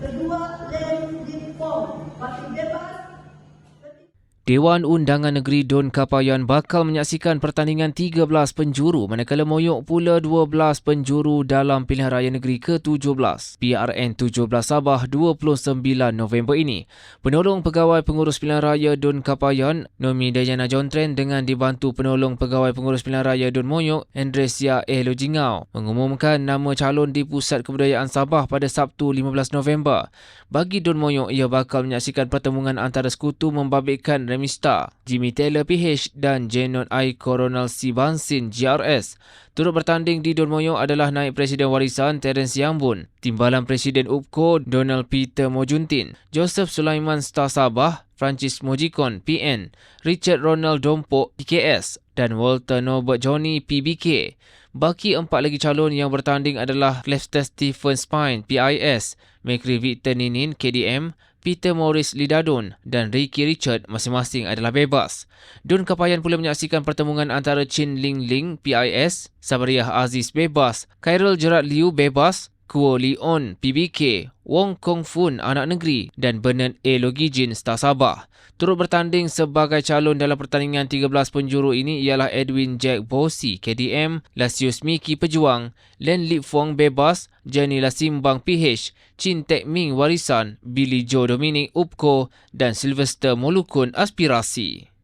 kedua lem di pom, pasti bebas Dewan Undangan Negeri Don Kapayan bakal menyaksikan pertandingan 13 penjuru manakala Moyok pula 12 penjuru dalam pilihan raya negeri ke-17 PRN 17 Sabah 29 November ini. Penolong Pegawai Pengurus Pilihan Raya Don Kapayan, Nomi Dayana Jontren dengan dibantu Penolong Pegawai Pengurus Pilihan Raya Don Moyok, Andresia Ehlo Jingau, mengumumkan nama calon di Pusat Kebudayaan Sabah pada Sabtu 15 November. Bagi Don Moyok, ia bakal menyaksikan pertemuan antara sekutu membabitkan Remista, Jimmy Taylor PH dan Jenon I Coronel C. Bansin GRS. Turut bertanding di Don Moyo adalah naik Presiden Warisan Terence Yambun, Timbalan Presiden UPCO Donald Peter Mojuntin, Joseph Sulaiman Star Sabah, Francis Mojikon PN, Richard Ronald Dompo PKS dan Walter Norbert Johnny PBK. Baki empat lagi calon yang bertanding adalah Lester Stephen Spine PIS, Mekri Victor Ninin KDM, Peter Morris Lidadon dan Ricky Richard masing-masing adalah bebas. Don Kapayan pula menyaksikan pertemuan antara Chin Ling Ling PIS, Sabariah Aziz bebas, Khairul Gerard Liu bebas, Kuo Leon PBK, Wong Kong Fun Anak Negeri dan Bernard A. Logijin Star Sabah. Turut bertanding sebagai calon dalam pertandingan 13 penjuru ini ialah Edwin Jack Bosi KDM, Lasius Miki Pejuang, Len Lip Fong Bebas, Jenny Lasimbang PH, Chin Tek Ming Warisan, Billy Joe Dominic Upko dan Sylvester Molukun Aspirasi.